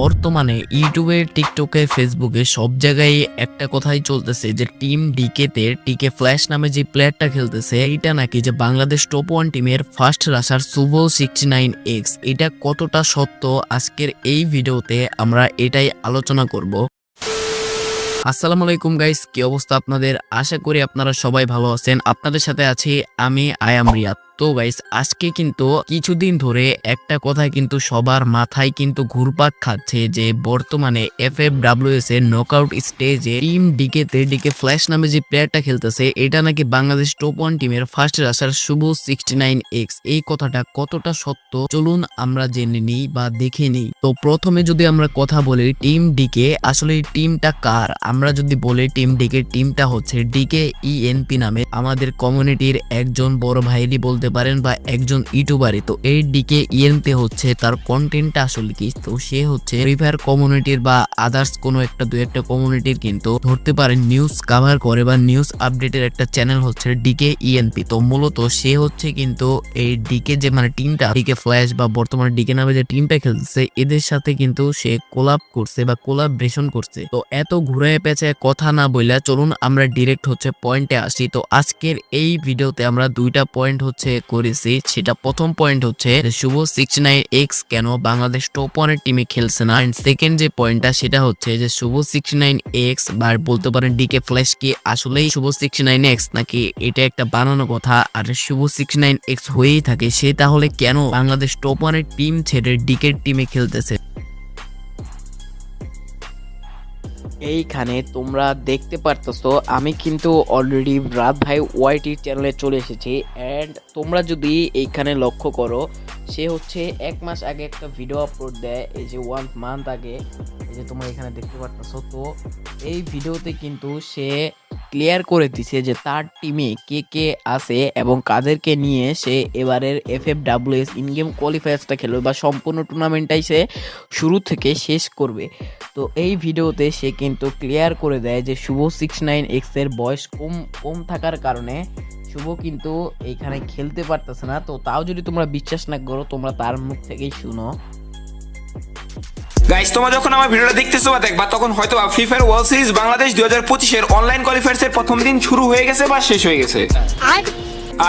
বর্তমানে ইউটিউবে, টিকটকে, ফেসবুকে সব জায়গায় একটা কথাই চলতেছে যে টিম ডিকে তে টিকে ফ্ল্যাশ নামে যে প্লেয়ারটা খেলতেছে এটা নাকি যে বাংলাদেশ টপ ওয়ান টিমের first rusher Shuvo sixty nine X এটা কতটা সত্য? আজকের এই ভিডিওতে আমরা এটাই আলোচনা করব। আসসালামু আলাইকুম গাইস কি অবস্থা আপনাদের? আশা করি আপনারা সবাই ভালো আছেন। আপনাদের সাথে আছি আমি আয়াম রিয়াদ তো গাইস, আজকে কিন্তু কিছুদিন ধরে একটা কথা কিন্তু সবার মাথায় কিন্তু ঘুরপাক খাচ্ছে যে বর্তমানে এফ এফ ডাব্লিউএস এর নকআউট স্টেজে team D K D K flash নামে যে প্লেয়ারটা খেলতেছে, এটা নাকি বাংলাদেশ টপ ওয়ান টিমের first rusher Shuvo sixty nine X এই কথাটা কতটা সত্য? চলুন আমরা জেনে নিই বা দেখে নিই। তো প্রথমে যদি আমরা কথা বলি টিম ডিকে আসলে টিমটা কার? আমরা যদি বলি টিম ডিকে টিমটা হচ্ছে ডিকে ইএনপি নামে আমাদের কমিউনিটির একজন বড় ভাইরই বলতে পারেন বা একজন ইউটিউবারই তো এই ডিকে ইএনপি হচ্ছে তার কন্টেন্টটা আসলে কি? তো সে হচ্ছে ফ্রি ফায়ার কমিউনিটির বা আদার্স কোনো একটা দুই একটা কমিউনিটির কিন্তু ধরতে পারেন নিউজ কাভার করে বা নিউজ আপডেটের একটা চ্যানেল হচ্ছে ডিকে ইএনপি তো মূলত সে হচ্ছে কিন্তু এই ডিকে যে মানে টিমটা ডিকে ফ্ল্যাশ বা বর্তমানে ডিকে নামে যে টিমটা খেলছে এদের সাথে কিন্তু সে কোলাপ করছে বা কোলাবরেশন করছে। তো এত ঘুরে পেঁচে কথা না বললে চলুন আমরা ডিরেক্ট হচ্ছে পয়েন্টে আসি। তো আজকের এই ভিডিওতে আমরা দুইটা পয়েন্ট হচ্ছে করেছি, সেটা প্রথম পয়েন্ট হচ্ছে শুভ সিক্সটি নাইন এক্স কেন বাংলাদেশ টপ ওয়ানের টিমে খেলছে না? সেকেন্ড যে পয়েন্টটা সেটা হচ্ছে যে শুভ সিক্সটি নাইন এক্স বা বলতে পারেন ডিকে ফ্ল্যাশ কি আসলেই শুভ সিক্সটি নাইন এক্স নাকি এটা একটা বানানো কথা? আর শুভ সিক্সটি নাইন এক্স হয়েই থাকে, সে তাহলে কেন বাংলাদেশ টপ ওয়ানের টিম ছেড়ে ডিকের টিমে খেলতেছে? এইখানে তোমরা দেখতে পারতেছো, আমি কিন্তু অলরেডি রাত ভাই ওয়াইটি চ্যানেলে চলে এসেছি অ্যান্ড তোমরা যদি এইখানে লক্ষ্য করো, সে হচ্ছে এক মাস আগে একটা ভিডিও আপলোড দেয়, এই যে ওয়ান মান্থ আগে, এই যে তোমরা এখানে দেখতে পারতেছো, তো এই ভিডিওতে কিন্তু সে ক্লিয়ার করে দিছে যে তার টিমে কে কে আছে এবং কাদেরকে নিয়ে সে এবারের F F W S in game কোয়ালিফায়ার্সটা খেলবে বা সম্পূর্ণ টুর্নামেন্টটাই সে শুরু থেকে শেষ করবে। তো এই ভিডিওতে সে কিন্তু ক্লিয়ার করে দেয় যে শুভ সিক্স নাইন এক্সের বয়স কম কম থাকার কারণে শুভ কিন্তু এইখানে খেলতে পারতেছে না। তো তাও যদি তোমরা বিশ্বাস না করো, তোমরা তার মুখ থেকেই শুনো। গাইস তোমরা যখন আমার ভিডিওটা দেখতেছো বা দেখবা, তখন হয়তো free fire world series Bangladesh দুই হাজার পঁচিশের অনলাইন কোয়ালিফায়ার্স এর প্রথম দিন শুরু হয়ে গেছে বা শেষ হয়ে গেছে।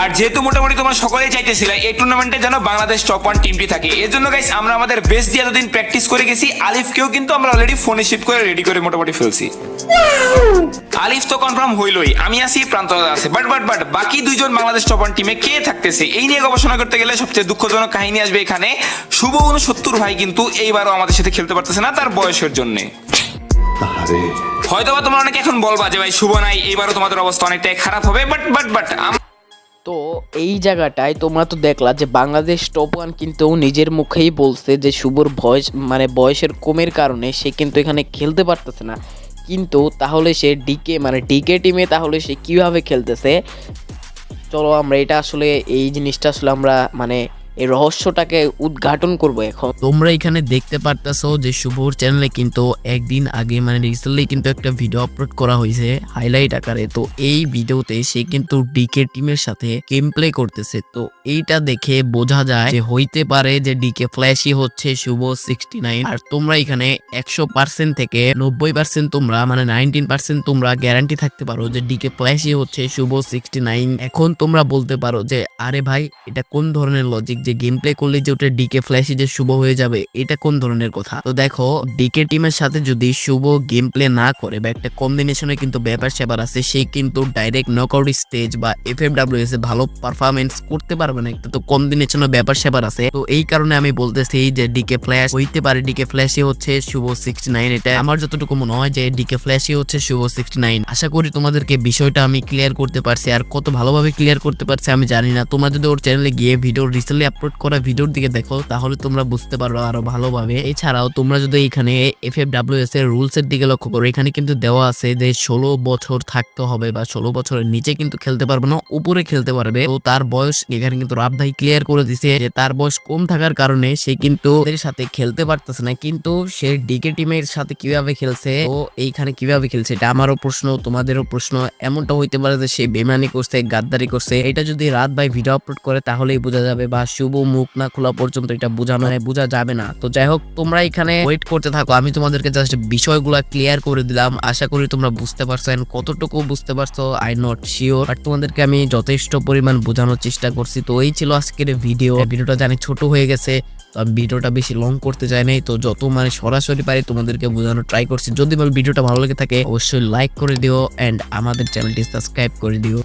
আর যেহেতু মোটামুটি তোমরা সকলেই চাইতেছিলে এই টুর্নামেন্টে যেন বাংলাদেশ টপ ওয়ান টিমটি থাকে। এর জন্য গাইস আমরা আমাদের বেস্ট দিয়ে এতদিন প্র্যাকটিস করে গেছি। আলিফকেও কিন্তু আমরা অলরেডি ফোনে শিফট করে রেডি করে মোটামুটি ফেলছি। আলিফ তো কনফার্ম হইলই। আমি আছি প্রান্ত আছে। বাট বাট বাট বাকি দুইজন বাংলাদেশ টপ ওয়ান টিমে কে থাকতেছে এই নিয়ে গবেষণা করতে গেলে সবচেয়ে দুঃখজনক কাহিনী আসবে এখানে। শুভ উনসত্তর ভাই কিন্তু এইবারও আমাদের সাথে খেলতে পারতেছে না তার বয়সের জন্য। হয়তো বা তোমরা অনেকে এখন বলবা যে ভাই শুভ নাই এইবারও তোমাদের অবস্থা অনেকটাই খারাপ হবে। বাট বাট বাট তো এই জায়গাটায় তোমরা তো দেখলা যে বাংলাদেশ টপ ওয়ান কিন্তু নিজের মুখেই বলছে যে শুভর বয়স মানে বয়সের কমের কারণে সে কিন্তু এখানে খেলতে পারতেছে না। কিন্তু তাহলে সে ডিকে মানে ডিকে টিমে তাহলে সে কীভাবে খেলতেছে? চলো আমরা এটা আসলে, এই জিনিসটা আসলে আমরা মানে এই রহস্যটাকে উদ্ঘাটন করব এখন। তোমরা এখানে দেখতে পারতেছো যে শুভর চ্যানেলে কিন্তু একদিন আগে মানে রিসেন্টলি কিন্তু একটা ভিডিও আপলোড করা হয়েছে হাইলাইট আকারে। তো এই ভিডিওতে সে কিন্তু ডিকে টিমের সাথে গেম প্লে করতেছে। তো এইটা দেখে বোঝা যায় যে হইতে পারে যে ডিকে ফ্ল্যাশই হচ্ছে শুভ সিক্সটি নাইন আর তোমরা এখানে একশো পার্সেন্ট থেকে নব্বই পার্সেন্ট তোমরা মানে নাইনটিন পার্সেন্ট তোমরা গ্যারান্টি থাকতে পারো যে ডিকে ফ্ল্যাশই হচ্ছে শুভ সিক্সটি নাইন এখন তোমরা বলতে পারো যে, আরে ভাই, এটা কোন ধরনের লজিক যে গেম প্লে করলে যে ওটা ডিকে ফ্ল্যাশে যে শুভ হয়ে যাবে, এটা কোন ধরনের কথা? তো দেখো ডিকে টিমের সাথে যদি শুভ গেম প্লে না করে বা একটা কম্বিনেশনে কিন্তু ব্যাপার স্যাপার আছে, সে কিন্তু ডাইরেক্ট নকআউট স্টেজ বা এফ এফ ডাব্লিউ এস এ ভালো পারফরমেন্স করতে পারবে না। একটা তো কম্বিনেশনে ব্যাপার স্যাপার আছে। তো এই কারণে আমি বলতেছি যে ডিকে ফ্ল্যাশ হইতে পারে। ডিকে ফ্ল্যাশই হচ্ছে শুভ সিক্সটি নাইন এটা আমার যতটুকু মনে হয় যে ডিকে ফ্ল্যাশই হচ্ছে শুভ সিক্সটি নাইন আশা করি তোমাদেরকে বিষয়টা আমি ক্লিয়ার করতে পারছি। আর কত ভালোভাবে ক্লিয়ার করতে পারছি আমি জানি না। তোমরা যদি ওর চ্যানেলে গিয়ে ভিডিও রিসেন্টলি আপলোড করা ভিডিওর দিকে দেখো, তাহলে তোমরা বুঝতে পারো আরও ভালোভাবে। এছাড়াও তোমরা যদি এখানে এফ এফ ডাব্লিউ এস এর রুলস এর দিকে লক্ষ্য করো, এখানে কিন্তু দেওয়া আছে যে ষোলো বছর থাকতে হবে বা ষোলো বছরের নিচে কিন্তু খেলতে পারবে না, উপরে খেলতে পারবে। তো তার বয়স এখানে কিন্তু রাব ভাই ক্লিয়ার করে দিছে যে তার বয়স কম থাকার কারণে সে কিন্তু ওদের সাথে খেলতে পারতেছে না। কিন্তু সে ডিকে টিমের সাথে কীভাবে খেলছে, ও এইখানে কীভাবে খেলছে, এটা আমারও প্রশ্ন, তোমাদেরও প্রশ্ন। এমনটা হইতে পারে যে সে বেমানি করছে, গাদ্দারি করছে। এটা যদি রাত ভাই ভিডিও আপলোড করে, তাহলেই বোঝা যাবে বা শুভ শুভ মুখ না খোলা পর্যন্ত এটা বোঝানো মানে বোঝা যাবে না। তো যাই হোক, তোমরা এখানে ওয়েট করতে থাকো। আমি তোমাদেরকে জাস্ট বিষয়গুলো ক্লিয়ার করে দিলাম। আশা করি তোমরা বুঝতে পারছ and কতটুকু বুঝতে পারছ আই নট শিওর বাট তোমাদেরকে আমি যথেষ্ট পরিমাণ বোঝানোর চেষ্টা করছি। তো এই ছিল আজকের ভিডিও ভিডিওটা জানি ছোট হয়ে গেছে, তো আমি ভিডিওটা বেশি লং করতে চাই নাই। তো যত মানে সরাসরি পারি তোমাদেরকে বোঝানোর ট্রাই করছি। যদি ভিডিওটা ভালো লেগে থাকে, অবশ্যই লাইক করে দিও এন্ড আমাদের চ্যানেলটি সাবস্ক্রাইব করে দিও।